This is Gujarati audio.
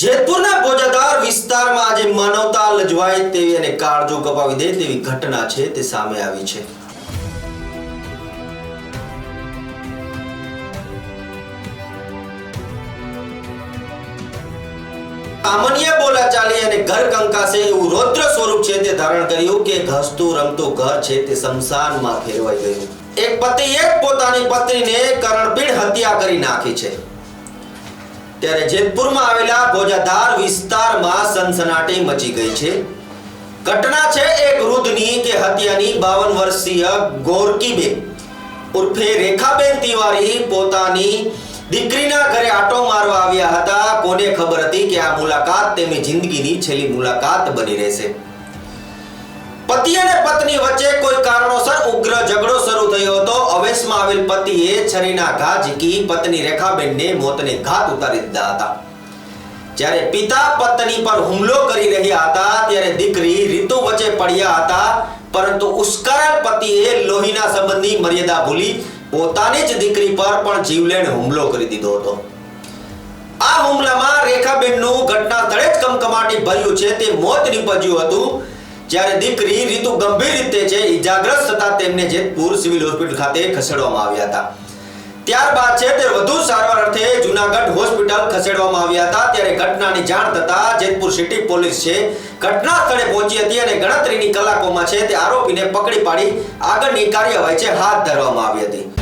જેતપુરના બોજાદાર વિસ્તારમાં આજે માનવતા લજવાય તેવી અને કાળજો કપાવી દે તેવી ઘટના છે, તે સામે આવી છે. સામાન્ય બોલાચાલી અને ઘર કંકાસે એવું રૌદ્ર સ્વરૂપ છે, તે ધારણ કર્યું કે ઘસતું, રમતું ઘર છે, તે શમશાનમાં ફેરવાઈ ગયું. એક પતિએ પોતાની પત્નીને કરણપીણ હત્યા કરી નાખી છે. ત્યારે જેતપુરમાં આવેલા ભોજાધાર વિસ્તારમાં સનસનાટી મચી ગઈ છે. ઘટના છે એક વૃદ્ધની કે હત્યાની બાવન વર્ષીય ગોરકીબેન. ઉર્ફે રેખાબેન તિવારી પોતાની દીકરીના ઘરે આટો મારવા આવ્યા હતા. કોને ખબર હતી કે આ મુલાકાત તેમની જિંદગીની છેલ્લી મુલાકાત બની રહેશે. પતિ અને પત્ની વચ્ચે કોઈ કારણોસર ઉગ્ર આવેલ પતિએ છરીના ઘા ઝીકી પત્ની રેખાબેનને મોતને ઘાત ઉતારી દીધા હતા. જ્યારે પિતા પત્ની પર હુમલો કરી રહ્યા હતા, ત્યારે દીકરી રીતુ વચ્ચે પડ્યા હતા, પરંતુ ઉશ્કેરાયેલ પતિએ લોહીના સંબંધની મર્યાદા ભૂલી પોતાની જ દીકરી પર પણ જીવલેણ હુમલો કરી દીધો હતો. આ હુમલામાં રેખાબેનનું ઘટના સ્થળે જ કમકમાટી ભર્યું છે, તે મોત નીપજ્યું હતું. જ્યારે દીકરી રીતુ ગંભીર રીતે છે, ઈજાગ્રસ્ત થતા તેમને જેતપુર સિવિલ હોસ્પિટલ ખાતે ખસેડવામાં આવ્યા હતા. ત્યારબાદ છે તે વધુ સારવાર અર્થે જુનાગઢ હોસ્પિટલ ખસેડવામાં આવ્યા હતા. ત્યારે ઘટનાની જાણ થતા જેતપુર સિટી પોલીસ છે, ઘટના સ્થળે પહોંચી હતી અને ગણતરીની કલાકોમાં છે તે આરોપીને પકડી પાડી. આગળની કાર્યવાહી છે, હાથ ધરવામાં આવી હતી.